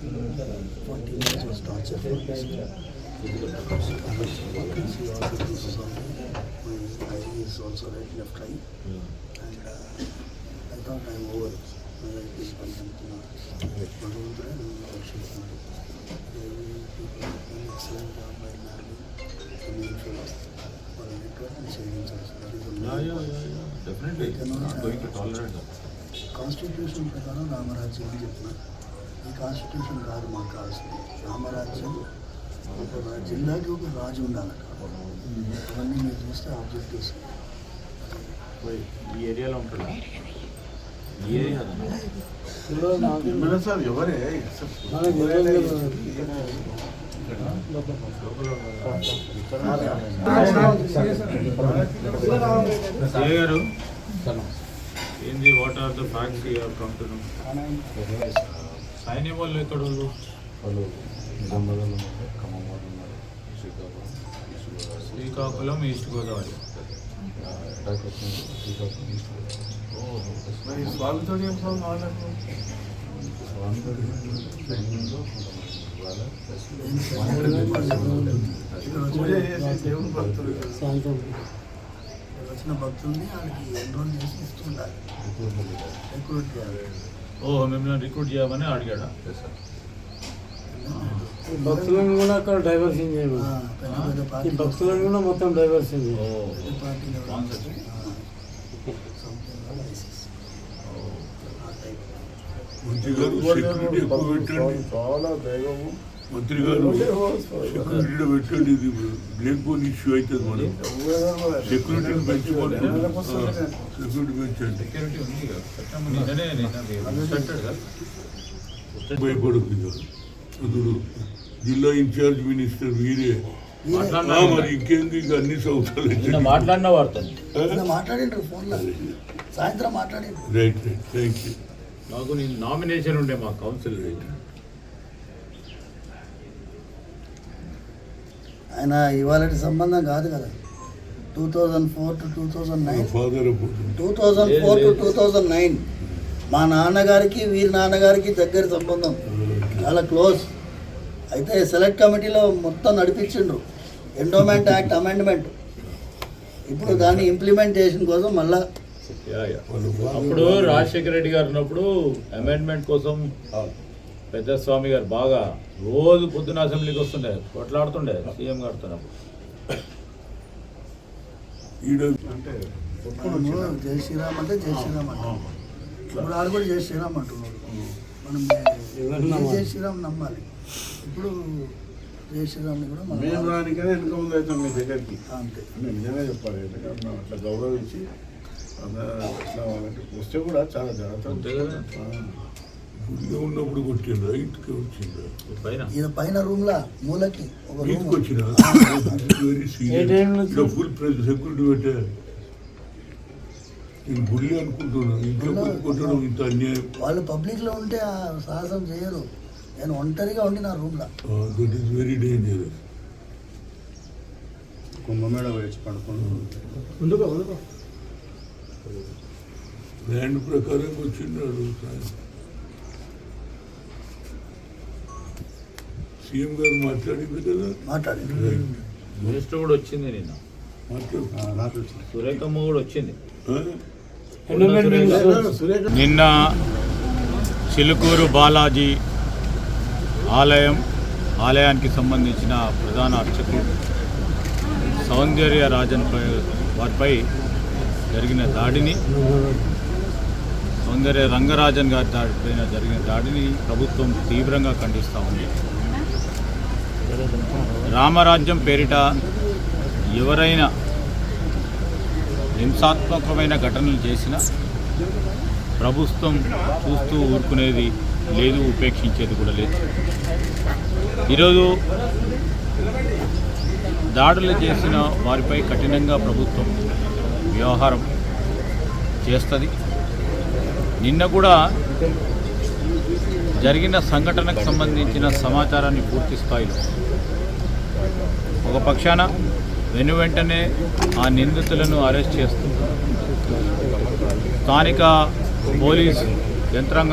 40 years was torture for this. See all the pieces on me. My eye is also right left eye. And uh, I thought I'm over. My life is అనుకుంటున్నాను భగవంతుడే నన్ను రక్షిస్తున్నాడు excellent job by normal main fellow వాళ్ళ network సేవించాల్సి Definitely, not going to tolerate that. Constitution ప్రకారం రామరాజ్యం అని చెప్పిన ఈ constitution కాదు మాకు కావాల్సింది. రామరాజ్యం ఒక జిల్లాకి ఒక రాజు ఉండాలట అవన్నీ మీరు చూస్తే ఆబ్జెక్టివ్స్ పోయి, ఈ ఏరియాలో ఉంటాడా? ఈ ఏరియా సార్ ఎవరే? ఏంది what are the facts you come to know సైన్యం వాళ్ళు? ఎక్కడ వాళ్ళు వాళ్ళు నిజామాబాద్లో ఉన్నారు ఖమ్మం వాళ్ళు ఉన్నారు Srikakulam east Godavari. Srikakulam east Godavari. Attack వచ్చింది శ్రీకాకుళం ఈస్ట్ గోదావరి. మరి స్వామితో ఏం స్వామి వాళ్ళకు స్వామివారి సైన్యంలో కొంతమంది వాళ్ళ ప్లస్ పూజ చేసి దేవుని భక్తులు వచ్చిన భక్తుల్ని వాళ్ళకి ఎన్రోల్ చేసి ఇస్తుండాలి. రిక్రూట్ చేయాలి. ఓ మిమ్మల్ని రిక్రూట్ చేయమని అడిగాడా. భక్తులను కూడా అక్కడ డైవర్షన్ చేయమని? ఈ భక్తులను కూడా మొత్తం డైవర్షన్ చేయాలి చాలా వేగము మంత్రి గారు సెక్యూరిటీ పెట్టండి ఇది బ్లేక్ బోన్ ఇష్యూ అవుతుంది మనం. సెక్యూరిటీని పెంచుకోండి సెక్యూరిటీ పెంచండి భయపడదు అదుడు జిల్లా ఇన్ఛార్జ్ మినిస్టర్ మీరే. మరి ఇంకేంది ఇక అన్ని సంవత్సరాలు మాట్లాడిన వార్త ఫోన్లో. సాయంత్రం మాట్లాడిండ్రు. రైట్ రైట్ థ్యాంక్ యూ నాకు నేను నామినేషన్ ఉండే మా కౌన్సిల్ ఆయన ఇవాళ సంబంధం కాదు కదా. Two thousand four to two thousand nine two thousand four to two thousand nine మా నాన్నగారికి వీరి నాన్నగారికి దగ్గర సంబంధం. చాలా క్లోజ్ అయితే సెలెక్ట్ కమిటీలో మొత్తం నడిపించిండ్రు. ఎండోమెంట్ యాక్ట్ అమెండ్మెంట్ ఇప్పుడు దాన్ని ఇంప్లిమెంటేషన్ కోసం మళ్ళా అప్పుడు రాజశేఖర రెడ్డి గారు ఉన్నప్పుడు అమెండ్మెంట్ కోసం పెద్ద స్వామి గారు బాగా రోజు పొద్దున అసెంబ్లీకి వస్తుండే కొట్లాడుతుండే సీఎం గారితో ఈడ అంటే జై శ్రీరామ్ అంటే జై శ్రీరామ్ అంటాం. ఇప్పుడు ఆడు కూడా జై శ్రీరామ్ అంటున్నాడు. మనం జై శ్రీరామ్ నమ్మాలి? ఇప్పుడు జై శ్రీరామ్ని కూడా మేము మనం రానికనే వెనుక ముందు అవుతాం మీ దగ్గరికి. అంతే. మేము నిజమే చెప్పాలి ఎందుకంటే అట్లా గౌరవించి అలా అట్లా వాళ్ళకి వస్తే కూడా చాలా జాగ్రత్త గుడిలో ఉన్నప్పుడు కొట్టిండ్రా ఇంటికి వచ్చిండ్రా. పైన? ఈయన పైన రూమ్ లా మూలకి ఒక రూమ్. ఇంటికి వచ్చిన ఫుల్ ప్రెస్ సెక్యూరిటీ పెట్టా. నేను గుడి అనుకుంటున్నాను ఇంట్లో కొట్టడం ఇంత అన్యాయం. వాళ్ళు పబ్లిక్లో ఉంటే ఆ సాహసం చేయరు. నేను ఒంటరిగా ఉండి నా room law that is very dangerous Kumbhamela వేచి పడుకోండి. ల్యాండ్ ప్రకారం వచ్చిన్నాడు సీఎం గారు మాట్లాడింది కదా మినిస్టర్ కూడా వచ్చింది నిన్న. సురేఖమ్మ కూడా వచ్చింది. నిన్న చిలుకూరు బాలాజీ ఆలయం ఆలయానికి సంబంధించిన ప్రధాన అర్చకుడు సౌందర్య రాజన్ పై వారిపై జరిగిన దాడిని సౌందర్య రంగరాజన్ గారి దాడిపైన జరిగిన దాడిని ప్రభుత్వం తీవ్రంగా ఖండిస్తూ ఉంది. రామరాజ్యం పేరిట ఎవరైనా హింసాత్మకమైన ఘటనలు చేసినా ప్రభుత్వం చూస్తూ ఊరుకునేది లేదు ఉపేక్షించేది కూడా లేదు. ఈరోజు దాడులు చేసిన వారిపై కఠినంగా ప్రభుత్వం వ్యవహారం చేస్తుంది. నిన్న కూడా జరిగిన సంఘటనకు సంబంధించిన సమాచారాన్ని పూర్తి స్థాయిలో ఒక పక్షాన వెను వెంటనే ఆ నిందితులను అరెస్ట్ చేస్తూ స్థానిక పోలీస్ యంత్రాంగం